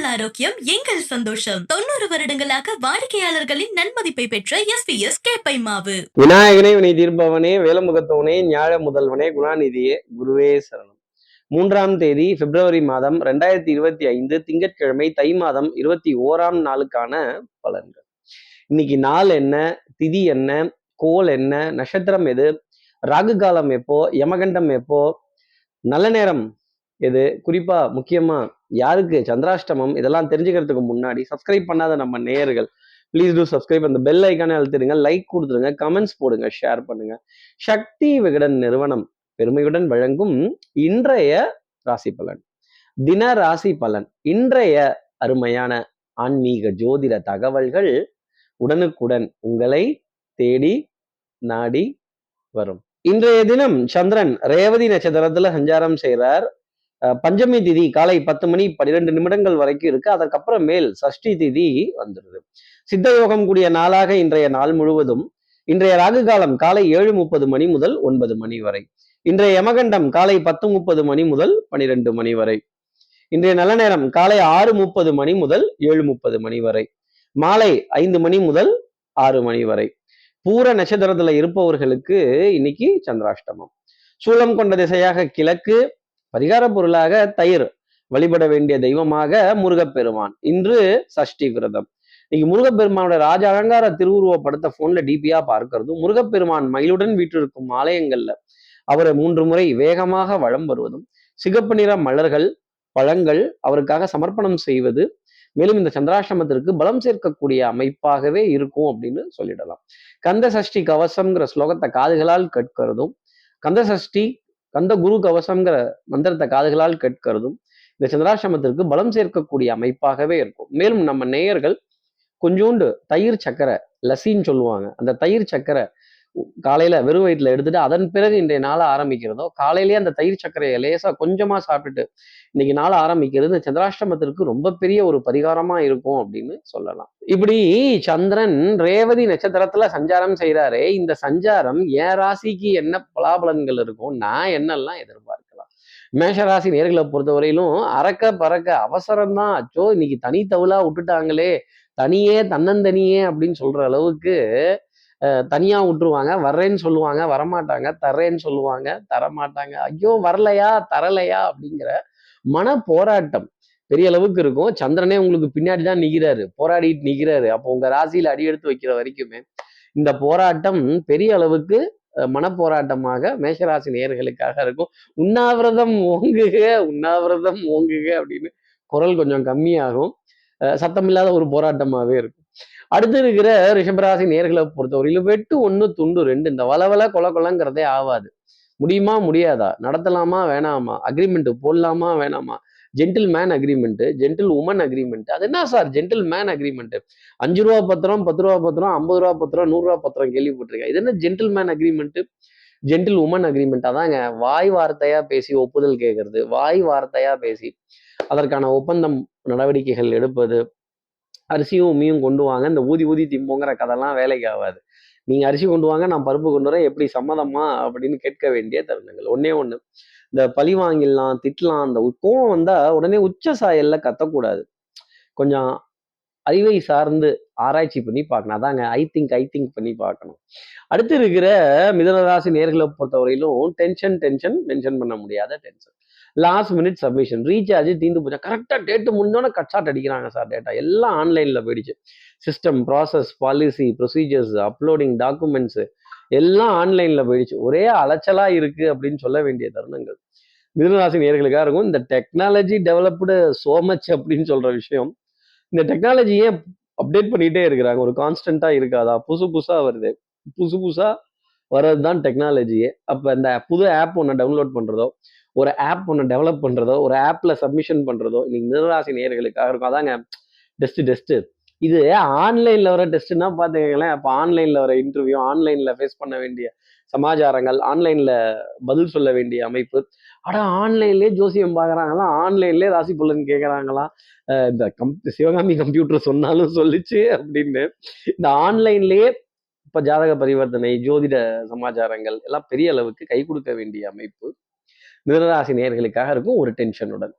உங்கள் ஆரோக்கியம் எங்கள் சந்தோஷம். தொண்ணூறு வருடங்களாக வாடிக்கையாளர்களின் நன்மதிப்பை பெற்ற எஸ் பி எஸ் கேப்பை மாவு விநாயகனே வினை தீர்ப்பவனே வேலமுகத்தவனே ஞாழ முதல்வனே குணாநிதியே குருவே சரணம். மூன்றாம் தேதி பிப்ரவரி மாதம் ரெண்டாயிரத்தி இருபத்தி ஐந்து திங்கட்கிழமை தை மாதம் இருபத்தி ஓராம் நாளுக்கான பலன்கள். இன்னைக்கு நாள் என்ன திதி என்ன கோல் என்ன நட்சத்திரம் எது ராகு காலம் எப்போ யமகண்டம் எப்போ நல்ல நேரம் எது குறிப்பா முக்கியமா யாருக்கு? சந்திராஷ்டமம் இதெல்லாம் தெரிஞ்சுக்கிறதுக்கு முன்னாடி சப்ஸ்கிரைப் பண்ணாத நம்ம நேயர்கள் ப்ளீஸ் டூ சப்ஸ்கிரைப் அந்த பெல் ஐக்கானே அழுத்திடுங்க லைக் கொடுத்துருங்க கமெண்ட்ஸ் போடுங்க ஷேர் பண்ணுங்க. சக்தி விகடன் நிறுவனம் பெருமையுடன் வழங்கும் இன்றைய ராசி பலன். தின ராசி பலன். இன்றைய அருமையான ஆன்மீக ஜோதிட தகவல்கள் உடனுக்குடன் உங்களை தேடி நாடி வரும். இன்றைய தினம் சந்திரன் ரேவதி நட்சத்திரத்துல சஞ்சாரம் செய்கிறார் பஞ்சமி திதி காலை பத்து மணி பன்னிரெண்டு நிமிடங்கள் வரைக்கும் இருக்கு. அதற்கப்புறம் மேல் சஷ்டி திதி வந்துடுது சித்த யோகம் கூடிய நாளாக இன்றைய நாள் முழுவதும் இன்றைய ராகு காலம் காலை ஏழு முப்பது மணி முதல் ஒன்பது மணி வரை. இன்றைய யமகண்டம் காலை பத்து முப்பது மணி முதல் பனிரெண்டு மணி வரை. இன்றைய நல்ல நேரம் காலை ஆறு முப்பது மணி முதல் ஏழு முப்பது மணி வரை. மாலை ஐந்து மணி முதல் ஆறு மணி வரை. பூர நட்சத்திரத்துல இருப்பவர்களுக்கு இன்னைக்கு சந்திராஷ்டமம். சூலம் கொண்ட திசையாக கிழக்கு பரிகார பொருளாக தயிர் வழிபட வேண்டிய தெய்வமாக முருகப்பெருமான். இன்று சஷ்டி விரதம். இன்னைக்கு முருகப்பெருமானோட ராஜ அலங்கார திருவுருவப்படத்தை போன்ல டிபியா பார்க்கறதும் முருகப்பெருமான் மயிலுடன் வீற்றிருக்கும் ஆலயங்கள்ல அவரை மூன்று முறை வேகமாக வளம் வருவதும் சிகப்பு நிற மலர்கள் பழங்கள் அவருக்காக சமர்ப்பணம் செய்வது மேலும் இந்த சந்திராசிரமத்திற்கு பலம் சேர்க்கக்கூடிய அமைப்பாகவே இருக்கும் அப்படின்னு சொல்லிடலாம். கந்த சஷ்டி கவசம்ங்கிற ஸ்லோகத்தை காதுகளால் கேட்கிறதும் கந்த சஷ்டி கந்த குரு கவசம்ங்கிற மந்திரத்தை காதுகளால் கேட்கிறதும் இந்த சந்திராசிரமத்திற்கு பலம் சேர்க்கக்கூடிய அமைப்பாகவே இருக்கும். மேலும் நம்ம நேயர்கள் கொஞ்சோண்டு தயிர் சக்கரை லசின்னு சொல்லுவாங்க. அந்த தயிர் சக்கரை காலையில வெறும் வயிற்றுல எடுத்துட்டு அதன் பிறகு இன்றைய நாளை ஆரம்பிக்கிறதோ காலையிலேயே அந்த தயிர் சர்க்கரையை லேசா கொஞ்சமா சாப்பிட்டுட்டு இன்னைக்கு நாள் ஆரம்பிக்கிறது சந்திராஷ்டமத்திற்கு ரொம்ப பெரிய ஒரு பரிகாரமா இருக்கும் அப்படின்னு சொல்லலாம். இப்படி சந்திரன் ரேவதி நட்சத்திரத்துல சஞ்சாரம் செய்கிறாரே இந்த சஞ்சாரம் என் ராசிக்கு என்ன பலாபலன்கள் இருக்கும் நான் என்னெல்லாம் எதிர்பார்க்கலாம்? மேஷராசி நேர்களை பொறுத்தவரையிலும் அறக்க பறக்க அவசரம்தான். அச்சோ இன்னைக்கு தனி தனித்தவுளா விட்டுட்டாங்களே தனியே தன்னந்தனியே அப்படின்னு சொல்ற அளவுக்கு தனியாக விட்டுருவாங்க. வர்றேன்னு சொல்லுவாங்க. வரமாட்டாங்க. தர்றேன்னு சொல்லுவாங்க. தரமாட்டாங்க. ஐயோ வரலையா? தரலையா? அப்படிங்கிற மன போராட்டம் பெரிய அளவுக்கு இருக்கும். சந்திரனே உங்களுக்கு பின்னாடி தான் நிற்கிறாரு போராடிட்டு நிற்கிறாரு அப்போ உங்க ராசியில் அடி எடுத்து வைக்கிற வரைக்குமே இந்த போராட்டம் பெரிய அளவுக்கு மனப்போராட்டமாக மேஷராசி நேர்களுக்காக இருக்கும். உண்ணாவிரதம் ஓங்குக உண்ணாவிரதம் ஓங்குக அப்படின்னு குரல் கொஞ்சம் கம்மியாகும். சத்தமில்லாத ஒரு போராட்டமாகவே இருக்கும். அடுத்து இருக்கிற ரிஷபராசி நேர்களை பொறுத்தவரையிலும் வெட்டு ஒன்று துண்டு ரெண்டு இந்த வளவல கொல கொலங்கிறதே ஆகாது முடியுமா? முடியாதா? நடத்தலாமா? வேணாமா? அக்ரிமெண்ட் போடலாமா? வேணாமா? Gentleman agreement gentlewoman agreement அது என்ன சார் ஜென்டில் மேன் அக்ரிமெண்ட் அஞ்சு ரூபா பத்திரம் பத்து ரூபா பத்திரம் ஐம்பது ரூபா பத்திரம் நூறுரூவா பத்திரம் கேள்விப்பட்டிருக்கேன். இது என்ன gentleman agreement gentlewoman agreement அதாங்க வாய் வார்த்தையா பேசி ஒப்புதல் கேட்கறது வாய் வார்த்தையா பேசி அதற்கான ஒப்பந்தம் நடவடிக்கைகள் எடுப்பது அரிசியும் உமியும் கொண்டு வாங்க. இந்த ஊதி ஊதி திம்போங்கிற கதைலாம் வேலைக்கு ஆகாது. நீங்க அரிசி கொண்டு வாங்க நான் பருப்பு கொண்டு வரேன். எப்படி சம்மதமா அப்படின்னு கேட்க வேண்டிய தருணங்கள். ஒன்னே ஒண்ணு. இந்த பழி வாங்கிடலாம் திட்டலாம் அந்த கோவம் வந்தா உடனே உச்ச சாயல்ல கத்தக்கூடாது. கொஞ்சம் அறிவை சார்ந்து ஆராய்ச்சி பண்ணி பார்க்கணும். அதாங்க ஐ திங்க் ஐ திங்க் பண்ணி பார்க்கணும். அடுத்து இருக்கிற மிதனராசி நேர்களை பொறுத்தவரையிலும் டென்ஷன் டென்ஷன் மென்ஷன் பண்ண முடியாத tension last minute submission recharge தீந்து போச்சா. கரெக்டாக டேட்டு முடிஞ்சோன்னே கட் ஷாட் அடிக்கிறாங்க சார் டேட்டா எல்லாம் ஆன்லைனில் போயிடுச்சு. System process policy procedures uploading documents எல்லாம் ஆன்லைனில் போயிடுச்சு. ஒரே அலைச்சலாக இருக்குது அப்படின்னு சொல்ல வேண்டிய தருணங்கள். மிதுனராசி நேர்களுக்காக இருக்கும். இந்த டெக்னாலஜி டெவலப்டு சோ மச் அப்படின்னு சொல்கிற விஷயம். இந்த டெக்னாலஜியே அப்டேட் பண்ணிகிட்டே இருக்கிறாங்க? ஒரு கான்ஸ்டண்ட்டாக இருக்காதா? புதுசு புதுசாக வருது. புதுசு புதுசாக வர்றது தான் டெக்னாலஜியே அப்போ இந்த புது ஆப் ஒன்று டவுன்லோட் பண்ணுறதோ ஒரு ஆப் ஒன்று டெவலப் பண்ணுறதோ ஒரு ஆப்பில் சப்மிஷன் பண்ணுறதோ இன்னைக்கு மிதராசி நேர்களுக்காக இருக்கும். அதாங்க டெஸ்ட்டு டெஸ்ட்டு இது ஆன்லைனில் வர டெஸ்ட்டுன்னா பார்த்துக்கங்களேன். அப்போ ஆன்லைனில் வர இன்டர்வியூ ஆன்லைனில் ஃபேஸ் பண்ண வேண்டிய சமாச்சாரங்கள் ஆன்லைனில் பதில் சொல்ல வேண்டிய அமைப்பு. ஆனால் ஆன்லைன்லேயே ஜோசியம் பார்க்குறாங்களா? ஆன்லைன்லேயே ராசி பலன் கேட்குறாங்களா இந்த கம் சிவகாமி கம்ப்யூட்டர் சொன்னாலும் சொல்லிச்சு அப்படின்னு. இந்த ஆன்லைன்லேயே இப்போ ஜாதக பரிவர்த்தனை ஜோதிட சமாச்சாரங்கள் எல்லாம் பெரிய அளவுக்கு கை கொடுக்க வேண்டிய அமைப்பு. மிதனராசி நேர்களுக்காக இருக்கும் ஒரு டென்ஷனுடன்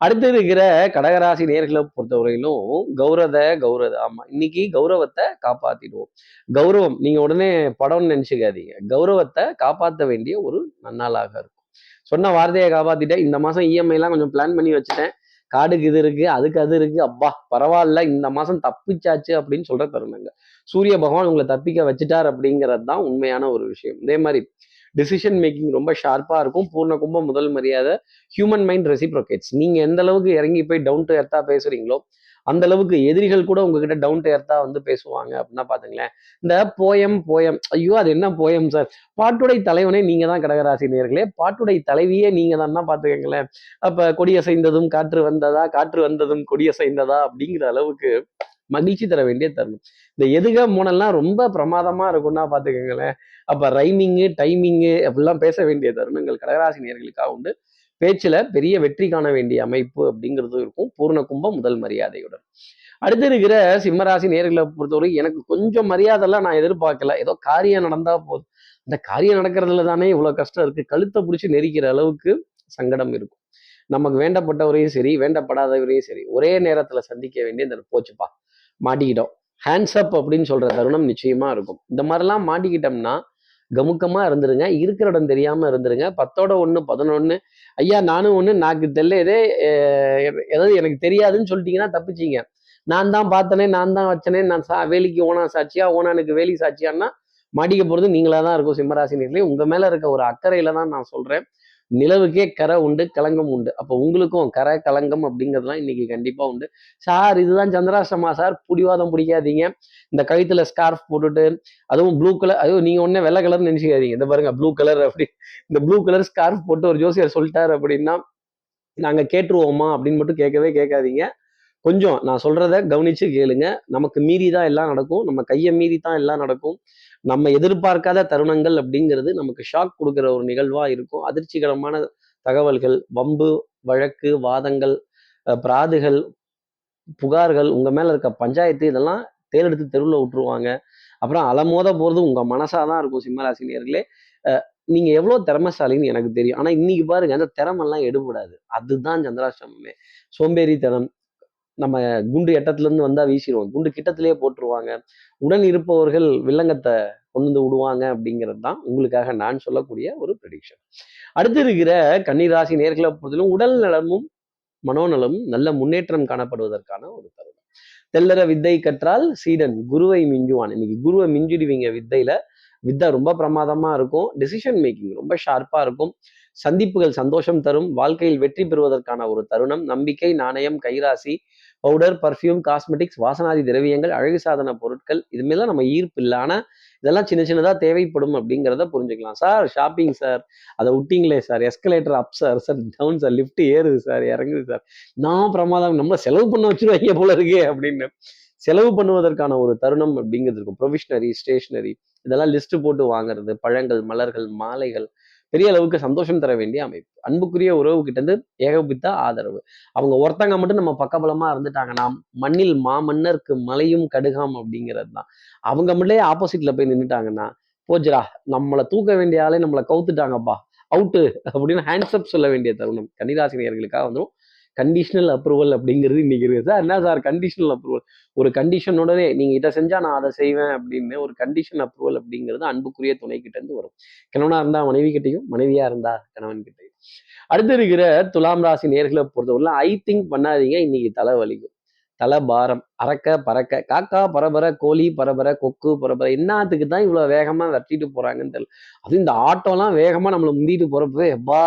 அடுத்து இருக்கிற கடகராசி நேர்களை பொறுத்தவரையிலும் கௌரத கௌரத ஆமா இன்னைக்கு கௌரவத்தை காப்பாத்திடுவோம். கௌரவம் நீங்க உடனே படம்னு நினைச்சுக்காதீங்க. கௌரவத்தை காப்பாற்ற வேண்டிய ஒரு நன்னாளாக இருக்கும். சொன்ன வார்த்தையை காப்பாத்திட்டேன். இந்த மாசம் இஎம்ஐ எல்லாம் கொஞ்சம் பிளான் பண்ணி வச்சுட்டேன். காடுக்கு இது இருக்கு அதுக்கு அது இருக்கு. அப்பா பரவாயில்ல இந்த மாசம் தப்பிச்சாச்சு அப்படின்னு சொல்ற தருணங்க சூரிய பகவான் உங்களை தப்பிக்க வச்சுட்டார் அப்படிங்கிறது தான் உண்மையான ஒரு விஷயம். இதே மாதிரி டிசிஷன் மேக்கிங் ரொம்ப ஷார்ப்பாக இருக்கும். பூர்ண கும்பம் முதல் மரியாதை. ஹியூமன் மைண்ட் ரெசிப்ரோகேட்ஸ் நீங்கள் எந்த அளவுக்கு இறங்கி போய் டவுன் டு எர்த்தாக பேசுகிறீங்களோ அந்த அளவுக்கு எதிரிகள் கூட உங்ககிட்ட டவுன் டு எர்த்தாக வந்து பேசுவாங்க அப்படின்னா பாத்துங்களேன். இந்த போயம் போயம் ஐயோ அது என்ன போயம் சார் பாட்டுடை தலைவனே நீங்கள் தான் கடகராசி நேர்களே பாட்டுடை தலைவியே நீங்கள் தான் பார்த்துக்கங்களேன் அப்போ கொடியசைந்ததும் காற்று வந்ததா காற்று வந்ததும் கொடியசைந்ததா அப்படிங்கிற அளவுக்கு மகிழ்ச்சி தர வேண்டிய தருணம். இந்த எதுக மூணெல்லாம் ரொம்ப பிரமாதமா இருக்கும்னா பாத்துக்கோங்களேன். அப்ப ரைமிங்கு டைமிங்கு அப்படிலாம் பேச வேண்டிய தருணங்கள் கடகராசி நேர்களுக்காக உண்டு. பேச்சுல பெரிய வெற்றி காண வேண்டிய அமைப்பு அப்படிங்கிறதும் இருக்கும். பூர்ண கும்பம் முதல் மரியாதையுடன். அடுத்து இருக்கிற சிம்மராசி நேர்களை பொறுத்தவரை எனக்கு கொஞ்சம் மரியாதைலாம் நான் எதிர்பார்க்கல. ஏதோ காரியம் நடந்தா போதும். அந்த காரியம் நடக்கிறதுல தானே இவ்வளவு கஷ்டம் இருக்கு. கழுத்தை பிடிச்சி நெரிக்கிற அளவுக்கு சங்கடம் இருக்கும். நமக்கு வேண்டப்பட்டவரையும் சரி வேண்டப்படாதவரையும் சரி ஒரே நேரத்துல சந்திக்க வேண்டிய இந்த போச்சுப்பா. மாட்டிக்கிட்டோம். ஹேண்ட்ஸ் அப் அப்படின்னு சொல்ற தருணம் நிச்சயமா இருக்கும். இந்த மாதிரிலாம் மாட்டிக்கிட்டோம்னா கமுக்கமா இருந்துருங்க. இருக்கிற இடம் தெரியாம இருந்துருங்க. பத்தோட ஒன்று பதினொன்று ஐயா நானும் ஒன்று நாக்கு தெரியதே ஏதாவது எனக்கு தெரியாதுன்னு சொல்லிட்டீங்கன்னா தப்பிச்சிங்க. நான் தான் பார்த்தனே நான் தான் வச்சனே நான் சா வேலிக்கு ஓனா சாட்சியா ஓனானுக்கு வேலி சாட்சியான்னா மாட்டிக்க போகிறது நீங்களாக தான் இருக்கும் சிம்மராசினியர்களே உங்கள் மேலே இருக்க ஒரு அக்கறையில் தான் நான் சொல்கிறேன் நிலவுக்கே கரை உண்டு கலங்கம் உண்டு. அப்போ உங்களுக்கும் கரை கலங்கம் அப்படிங்கிறதுலாம் இன்னைக்கு கண்டிப்பாக உண்டு. சார் இதுதான் சந்திராஷ்டமா சார்? பிடிவாதம் பிடிக்காதீங்க. இந்த கழுத்தில் ஸ்கார்ஃப் போட்டுட்டு அதுவும் ப்ளூ கலர் அதுவும் நீங்கள் ஒன்னே வெள்ளை கலர்னு நினச்சிக்காதீங்க. இந்த பாருங்க ப்ளூ கலர் அப்படி இந்த ப்ளூ கலர் ஸ்கார்ஃப் போட்டு ஒரு ஜோசியர் சொல்லிட்டார் அப்படின்னா நாங்கள் கேட்டுருவோமா அப்படின்னு மட்டும் கேட்கவே கேட்காதீங்க. கொஞ்சம் நான் சொல்றத கவனிச்சு கேளுங்க. நமக்கு மீறி தான் எல்லாம் நடக்கும். நம்ம கையை மீறி தான் எல்லாம் நடக்கும். நம்ம எதிர்பார்க்காத தருணங்கள் அப்படிங்கிறது நமக்கு ஷாக் கொடுக்குற ஒரு நிகழ்வா இருக்கும். அதிர்ச்சிகரமான தகவல்கள் வம்பு வழக்கு வாதங்கள் பிராதுகள் புகார்கள் உங்க மேல இருக்க பஞ்சாயத்து இதெல்லாம் தேர்ந்தெடுத்து தெருவில் விட்டுருவாங்க. அப்புறம் அலமோத போறது உங்க மனசாதான் இருக்கும் சிம்மராசினியர்களே அஹ் நீங்க எவ்வளவு திறமைசாலின்னு எனக்கு தெரியும். ஆனா இன்னைக்கு பாருங்க அந்த திறமெல்லாம் எடுபடாது. அதுதான் சந்திராஷ்டமமே. சோம்பேறித்தனம் நம்ம குண்டு எட்டத்துல இருந்து வந்தா வீசிடுவோம் குண்டு கிட்டத்திலேயே போட்டுருவாங்க. உடன் இருப்பவர்கள் வில்லங்கத்தை கொண்டு வந்து விடுவாங்க அப்படிங்கிறது தான் உங்களுக்காக நான் சொல்லக்கூடிய ஒரு ப்ரெடிக்ஷன் அடுத்து இருக்கிற கன்னிராசி நேர்களை பொறுத்திலும் உடல் நலமும் மனோநலமும் நல்ல முன்னேற்றம் காணப்படுவதற்கான ஒரு தருணம். தெல்லற வித்தை கற்றால் சீடன் குருவை மிஞ்சுவான். இன்னைக்கு குருவை மிஞ்சிடுவீங்க வித்தையில. வித்தை ரொம்ப பிரமாதமா இருக்கும். டெசிஷன் மேக்கிங் ரொம்ப ஷார்ப்பா இருக்கும். சந்திப்புகள் சந்தோஷம் தரும். வாழ்க்கையில் வெற்றி பெறுவதற்கான ஒரு தருணம். நம்பிக்கை நாணயம் கைராசி பவுடர் பர்ஃப்யூம் காஸ்மெட்டிக்ஸ் வாசனாதி திரவியங்கள் அழகு சாதன பொருட்கள் இது மாதிரிலாம் நம்ம ஈர்ப்பு இல்லை. இதெல்லாம் சின்ன சின்னதாக தேவைப்படும் அப்படிங்கிறத புரிஞ்சுக்கலாம். சார் ஷாப்பிங் சார் அதை விட்டிங்களே sir escalator up sir sir down sir lift ஏறுது சார் இறங்குது சார் நான் பிரமாதம் நம்மளை செலவு பண்ண வச்சுருவாங்க போல இருக்கே அப்படின்னு. செலவு பண்ணுவதற்கான ஒரு தருணம் அப்படிங்கிறது இருக்கும். ப்ரொவிஷனரி ஸ்டேஷனரி இதெல்லாம் லிஸ்ட் போட்டு வாங்குறது. பழங்கள் மலர்கள் மாலைகள் பெரிய அளவுக்கு சந்தோஷம் தர வேண்டிய அமைப்பு. அன்புக்குரிய உறவு கிட்ட இருந்து ஏகபித்த ஆதரவு. அவங்க ஒருத்தங்க மட்டும் நம்ம பக்கபலமா இருந்துட்டாங்கன்னா மண்ணில் மாமன்னருக்கு மலையும் கடுகாம் அப்படிங்கிறது தான். அவங்க மட்டும் ஆப்போசிட்ல போய் நின்றுட்டாங்கன்னா போஜரா நம்மளை தூக்க வேண்டிய ஆளே நம்மளை கவுத்துட்டாங்கப்பா. அவுட்டு அப்படின்னு ஹேண்ட்ஸ்அப் சொல்ல வேண்டிய தருணம். கன்னிராசினியர்களுக்காக வந்துடும் கண்டிஷனல் அப்ரூவல் அப்படிங்கிறது இன்னைக்கு இருக்கு. சார் என்ன சார் கண்டிஷனல் அப்ரூவல் ஒரு கண்டிஷனுடனே நீங்க இதை செஞ்சா நான் அதை செய்வேன் அப்படின்னு ஒரு கண்டிஷன் அப்ரூவல் அப்படிங்கிறது அன்புக்குரிய துணை கிட்ட இருந்து வரும். கணவனா இருந்தா மனைவி கிட்டையும் மனைவியா இருந்தா கணவன் கிட்டையும் அடுத்து இருக்கிற துலாம் ராசி நேர்களை பொறுத்தவரை ஐ திங்க் பண்ணாதீங்க. இன்னைக்கு தலை தலபாரம் தலை பாரம் அறக்க பறக்க. காக்கா பரபர கோழி பரபர கொக்கு பரபர. என்னத்துக்கு தான் இவ்வளவு வேகமா வெட்டிட்டு போறாங்கன்னு தெரியல அது இந்த ஆட்டோலாம் வேகமா நம்மளை முந்திட்டு போறப்பவே எப்பா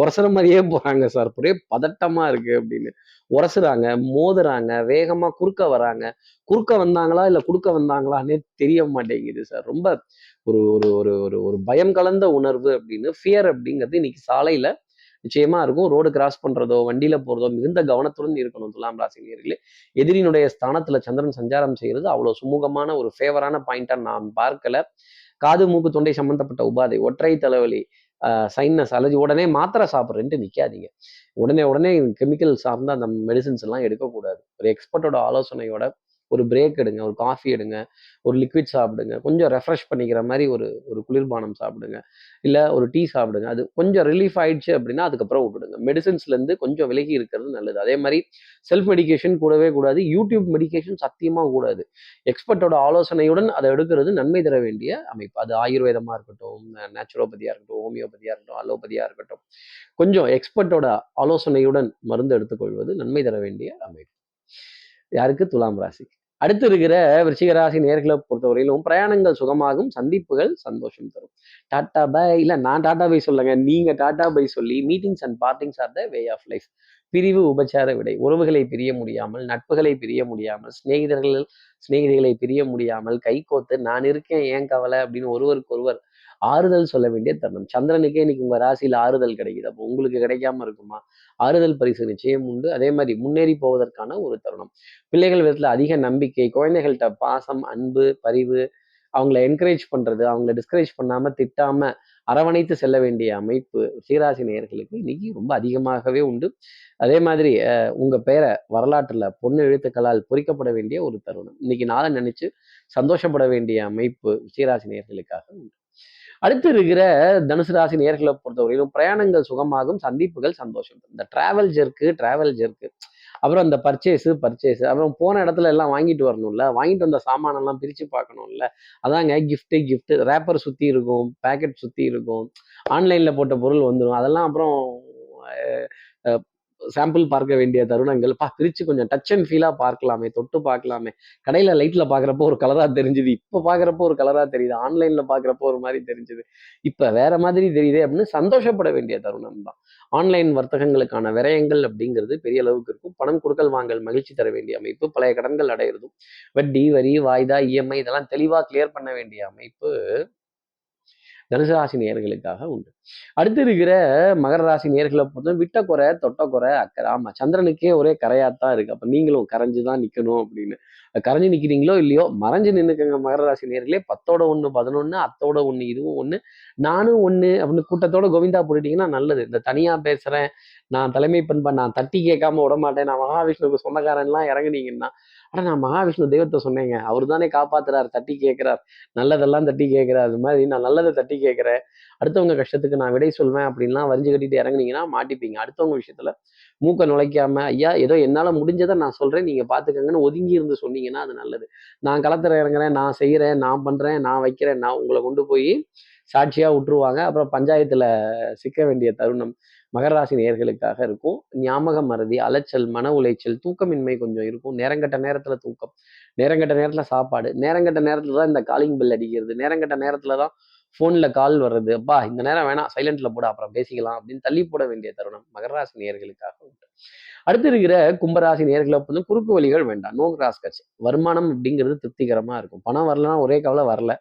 உரசுற மாதிரியே போறாங்க சார். ஒரே பதட்டமா இருக்கு அப்படின்னு. உரசுறாங்க மோதுறாங்க வேகமா குறுக்க வராங்க. குறுக்க வந்தாங்களா இல்ல குறுக்க வந்தாங்களான்னே தெரிய மாட்டேங்குது சார். ரொம்ப ஒரு ஒரு ஒரு ஒரு ஒரு பயம் கலந்த உணர்வு அப்படின்னு ஃபியர் அப்படிங்கிறது இன்னைக்கு சாலையில நிச்சயமா இருக்கும். ரோடு கிராஸ் பண்றதோ வண்டியில போறதோ மிகுந்த கவனத்துடன் இருக்கணும். துலாம் ராசி நேர்களே எதிரினுடைய ஸ்தானத்துல சந்திரன் சஞ்சாரம் செய்யறது அவ்வளவு சுமூகமான ஒரு ஃபேவரான பாயிண்டா நான் பார்க்கல. காது மூக்கு தொண்டை சம்பந்தப்பட்ட உபாதை ஒற்றை தலைவலி சைனஸ் அலர்ஜி உடனே மாத்திரை சாப்பிட்றேன்ட்டு நிக்காதீங்க. உடனே உடனே கெமிக்கல் சார்ந்த அந்த மெடிசின்ஸ் எல்லாம் எடுக்கக்கூடாது. ஒரு எக்ஸ்பர்ட்டோட ஆலோசனையோட ஒரு பிரேக் எடுங்க ஒரு காஃபி எடுங்க ஒரு லிக்விட் சாப்பிடுங்க கொஞ்சம் ரெஃப்ரெஷ் பண்ணிக்கிற மாதிரி ஒரு ஒரு குளிர்பானம் சாப்பிடுங்க இல்லை ஒரு டீ சாப்பிடுங்க. அது கொஞ்சம் ரிலீஃப் ஆயிடுச்சு அப்படின்னா அதுக்கப்புறம் விட்டுடுங்க. மெடிசன்ஸ்லேருந்து கொஞ்சம் விலகி இருக்கிறது நல்லது. அதே மாதிரி செல்ஃப் மெடிகேஷன் கூடவே கூடாது யூடியூப் மெடிகேஷன் சத்தியமாக கூடாது. எக்ஸ்பர்ட்டோட ஆலோசனையுடன் அதை எடுக்கிறது நன்மை தர வேண்டிய அமைப்பு. அது ஆயுர்வேதமாக இருக்கட்டும் நேச்சுரோபதியாக இருக்கட்டும் ஹோமியோபதியாக இருக்கட்டும் அலோபதியாக இருக்கட்டும். கொஞ்சம் எக்ஸ்பர்ட்டோட ஆலோசனையுடன் மருந்து எடுத்துக்கொள்வது நன்மை தர வேண்டிய அமைப்பு. யாருக்கு? துலாம் ராசி அடுத்து இருக்கிற விருச்சிகராசி நேர்களை பொறுத்தவரையிலும் பிரயாணங்கள் சுகமாகும் சந்திப்புகள் சந்தோஷம் தரும். டாட்டா பை இல்லை நான் டாட்டா பை சொல்லுங்க நீங்கள் டாட்டா பை சொல்லி meetings and partings are the way of life பிரிவு உபச்சார விடை உறவுகளை பிரிய முடியாமல் நட்புகளை பிரிய முடியாமல் சிநேகிதர்கள் சிநேகிதிகளை பிரிய முடியாமல் கைகோத்து நான் இருக்கேன் ஏன் கவலை? அப்படின்னு ஒருவருக்கு ஒருவர் ஆறுதல் சொல்ல வேண்டிய தருணம். சந்திரனுக்கே இன்னைக்கு உங்க ராசியில் ஆறுதல் கிடைக்குது. அப்போ உங்களுக்கு கிடைக்காம இருக்குமா? ஆறுதல் பரிசு நிச்சயம் உண்டு. அதே மாதிரி முன்னேறி போவதற்கான ஒரு தருணம். பிள்ளைகள் விதத்துல அதிக நம்பிக்கை குழந்தைகள்கிட்ட பாசம் அன்பு பரிவு அவங்கள என்கரேஜ் பண்றது அவங்கள டிஸ்கரேஜ் பண்ணாம திட்டாம அரவணைத்து செல்ல வேண்டிய அமைப்பு சீராசி நேயர்களுக்கு இன்னைக்கு ரொம்ப அதிகமாகவே உண்டு. அதே மாதிரி உங்க பேரை வரலாற்றுல பொண்ணு எழுத்துக்களால் பொறிக்கப்பட வேண்டிய ஒரு தருணம். இன்னைக்கு நாளை நினைச்சு சந்தோஷப்பட வேண்டிய அமைப்பு சீராசி நேயர்களுக்காக உண்டு. அடுத்து இருக்கிற தனுசு ராசி நேர்களை பொறுத்தவரையிலும் பிரயாணங்கள் சுகமாகும் சந்திப்புகள் சந்தோஷம். இந்த டிராவல் ஜெர்க்கு டிராவல் ஜெர்க்கு அப்புறம் அந்த பர்ச்சேஸு பர்ச்சேஸு அப்புறம் போன இடத்துல எல்லாம் வாங்கிட்டு வரணும்ல. வாங்கிட்டு வந்த சாமானெல்லாம் பிரித்து பார்க்கணும்ல. அதாங்க கிஃப்ட்டு கிஃப்ட்டு ரேப்பர் சுற்றி இருக்கும் பேக்கெட் சுற்றி இருக்கும். ஆன்லைனில் போட்ட பொருள் வந்துடும் அதெல்லாம் அப்புறம் சாம்பிள் பார்க்க வேண்டிய தருணங்கள். பா பிரித்து கொஞ்சம் டச் அண்ட் ஃபீலாக பார்க்கலாமே தொட்டு பார்க்கலாமே. கடையில் லைட்டில் பார்க்குறப்போ ஒரு கலராக தெரிஞ்சுது. இப்போ பார்க்குறப்போ ஒரு கலராக தெரியுது. ஆன்லைனில் பார்க்குறப்போ ஒரு மாதிரி தெரிஞ்சுது. இப்போ வேற மாதிரி தெரியுது அப்படின்னு சந்தோஷப்பட வேண்டிய தருணம் தான். ஆன்லைன் வர்த்தகங்களுக்கான விரயங்கள் அப்படிங்கிறது பெரிய அளவுக்கு இருக்கும். பணம் கொடுக்கல் வாங்கல் மகிழ்ச்சி தர வேண்டிய அமைப்பு பழைய கடன்கள் அடையிறதும் வட்டி வரி வாய்தா இஎம்ஐ இதெல்லாம் தெளிவாக கிளியர் பண்ண வேண்டிய அமைப்பு தனுசு ராசி நேர்களுக்காக உண்டு. அடுத்து இருக்கிற மகர ராசி நேர்களை பொறுத்தவரை விட்ட குறை தொட்ட குறை அக்கறை. ஆமா சந்திரனுக்கே ஒரே கரையாத்தான் இருக்கு. அப்ப நீங்களும் கரைஞ்சு தான் நிக்கணும் அப்படின்னு. கரைஞ்சு நிக்கிறீங்களோ இல்லையோ மறைஞ்சு நின்னுக்கங்க மகர ராசி நேர்களே. பத்தோட ஒண்ணு பதினொன்னு அத்தோட ஒண்ணு இதுவும் ஒண்ணு. நானும் ஒண்ணு அப்படின்னு கூட்டத்தோட கோவிந்தா போட்டுட்டீங்கன்னா நல்லது. இந்த தனியா பேசுறேன் நான் தலைமை பண்பை நான் தட்டி கேட்காம விட மாட்டேன் நான் மகாவிஷ்ணுக்கு சொந்தக்காரன்லாம் இறங்குனீங்கன்னா ஆனால் நான் மகாவிஷ்ணு தெய்வத்தை சொன்னேங்க. அவர் தானே காப்பாத்துறாரு தட்டி கேட்குறார் நல்லதெல்லாம் தட்டி கேட்குறார் அது மாதிரி நான் நல்லதை தட்டி கேட்குறேன் அடுத்தவங்க கஷ்டத்துக்கு நான் விடை சொல்வேன் அப்படின்லாம் வரிஞ்சு கட்டிட்டு இறங்குனீங்கன்னா மாட்டிப்பீங்க. அடுத்தவங்க விஷயத்துல மூக்க நுழைக்காம ஐயா ஏதோ என்னால் முடிஞ்சதை நான் சொல்றேன். நீங்க பார்த்துக்கங்கன்னு ஒதுங்கி இருந்து சொன்னீங்கன்னா அது நல்லது. நான் களத்துல இறங்குறேன் நான் செய்யறேன் நான் பண்றேன் நான் வைக்கிறேன். நான் உங்களை கொண்டு போய் சாட்சியா விட்டுருவாங்க அப்புறம் பஞ்சாயத்துல சிக்க வேண்டிய தருணம். மகர ராசி நேர்களுக்காக இருக்கும். ஞாபக மறதி அலைச்சல் மன உளைச்சல் தூக்கமின்மை கொஞ்சம் இருக்கும். நேரங்கட்ட நேரத்துல தூக்கம் நேரங்கட்ட நேரத்துல சாப்பாடு நேரங்கட்ட நேரத்துல தான் இந்த காலிங் பெல் அடிக்கிறது நேரங்கட்ட நேரத்துல தான் ஃபோனில் கால் வர்றது அப்பா இந்த நேரம் வேணாம் சைலண்ட்ல போட அப்புறம் பேசிக்கலாம் அப்படின்னு தள்ளி போட வேண்டிய தருணம் மகராசி நேர்களுக்காக உண்டு. அடுத்து இருக்கிற கும்பராசி நேர்களை வந்து குறுக்கு வழிகள் வேண்டாம். No cross cuts. வருமானம் அப்படிங்கிறது திருப்திகரமாக இருக்கும். பணம் வரலன்னா ஒரே கவலை வரல.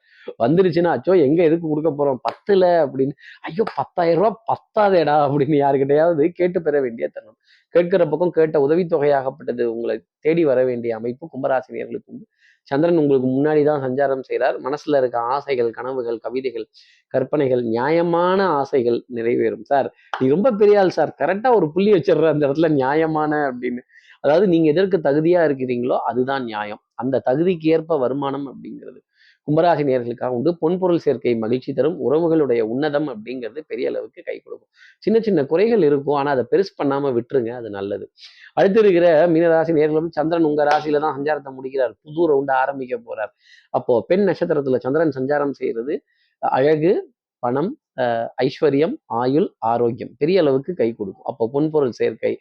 வந்துருச்சுன்னா அச்சோ எங்கே எதுக்கு கொடுக்க போகிறோம் பத்துல அப்படின்னு. ஐயோ பத்தாயிரம் ரூபாய் பத்தாதேடா அப்படின்னு யாருக்கிட்டையாவது கேட்டு பெற வேண்டிய தருணம். கேட்கிற பக்கம் கேட்ட உதவித்தொகையாகப்பட்டது உங்களை தேடி வர வேண்டிய அமைப்பு கும்பராசினியர்களுக்கு உண்டு. சந்திரன் உங்களுக்கு முன்னாடி தான் சஞ்சாரம் செய்கிறார் மனசில் இருக்க ஆசைகள் கனவுகள் கவிதைகள் கற்பனைகள் நியாயமான ஆசைகள் நிறைவேறும். சார் நீ ரொம்ப பெரிய ஆள் சார். கரெக்டாக ஒரு புள்ளி வச்சிடுற அந்த இடத்துல நியாயமான அப்படின்னு. அதாவது நீங்கள் எதற்கு தகுதியாக இருக்கிறீங்களோ அதுதான் நியாயம். அந்த தகுதிக்கு ஏற்ப வருமானம் அப்படிங்கிறது. கும்பராசி நேர்களுக்காக உண்டு. பொன்பொருள் சேர்க்கை மகிழ்ச்சி தரும். உறவுகளுடைய உன்னதம் அப்படிங்கிறது பெரிய அளவுக்கு கை கொடுக்கும். சின்ன சின்ன குறைகள் இருக்கும். ஆனால் அதை பெருசு பண்ணாம விட்டுருங்க. அது நல்லது. அடுத்து இருக்கிற மீனராசி நேர்களும் சந்திரன் உங்க ராசியில தான் சஞ்சாரத்தை முடிக்கிறார். புது ரவுண்டு ஆரம்பிக்க போறார். அப்போ பெண் நட்சத்திரத்துல சந்திரன் சஞ்சாரம் செய்யறது அழகு பணம் ஐஸ்வர்யம் ஆயுள் ஆரோக்கியம் பெரிய அளவுக்கு கை கொடுக்கும். அப்போ பொன்பொருள் சேர்க்கை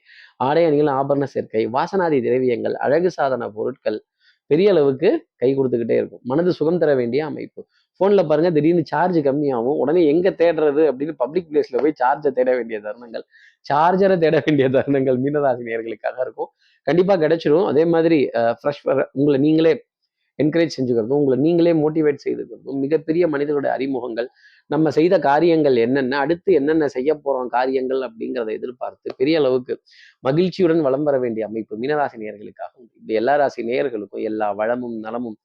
ஆடை அணிகள் ஆபரண சேர்க்கை வாசனாதி திரவியங்கள் அழகு சாதன பொருட்கள் பெரிய அளவுக்கு கை கொடுத்துக்கிட்டே இருக்கும். மனது சுகம் தர வேண்டிய அமைப்பு. ஃபோனில் பாருங்கள் திடீர்னு சார்ஜ் கம்மியாகும். உடனே எங்கே தேடுறது அப்படின்னு பப்ளிக் பிளேஸில் போய் சார்ஜை தேட வேண்டிய தருணங்கள். சார்ஜரை தேட வேண்டிய தருணங்கள் மீனராசி நேர்களுக்காக இருக்கும். கண்டிப்பாக கிடைச்சிரும். அதே மாதிரி ஃப்ரெஷ் உங்களை நீங்களே என்கரேஜ் செஞ்சுக்கிறதும் உங்களை நீங்களே மோட்டிவேட் செய்துக்கிறதும் மிகப்பெரிய மனிதர்களுடைய அறிமுகங்கள். நம்ம செய்த காரியங்கள் என்னென்ன அடுத்து என்னென்ன செய்ய போகிறோம் காரியங்கள் அப்படிங்கிறத எதிர்பார்த்து பெரிய அளவுக்கு மகிழ்ச்சியுடன் வளம் பெற வேண்டிய அமைப்பு மீனராசி நேயர்களுக்காகவும் இப்படி எல்லா ராசி நேயர்களுக்கும் எல்லா வளமும் நலமும்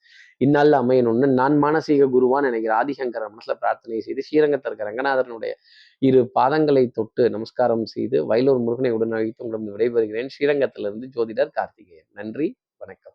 இந்நாளில் அமையணும்னு நான் மானசீக குருவான் நினைக்கிற ஆதிசங்கர மனசில் பிரார்த்தனை செய்து ஸ்ரீரங்கத்தில் இருக்க ரங்கநாதனுடைய இரு பாதங்களை தொட்டு நமஸ்காரம் செய்து வயலூர் முருகனை உடன் அழைத்து உங்களிடம் விடைபெறுகிறேன். ஸ்ரீரங்கத்திலிருந்து ஜோதிடர் கார்த்திகேயன். நன்றி வணக்கம்.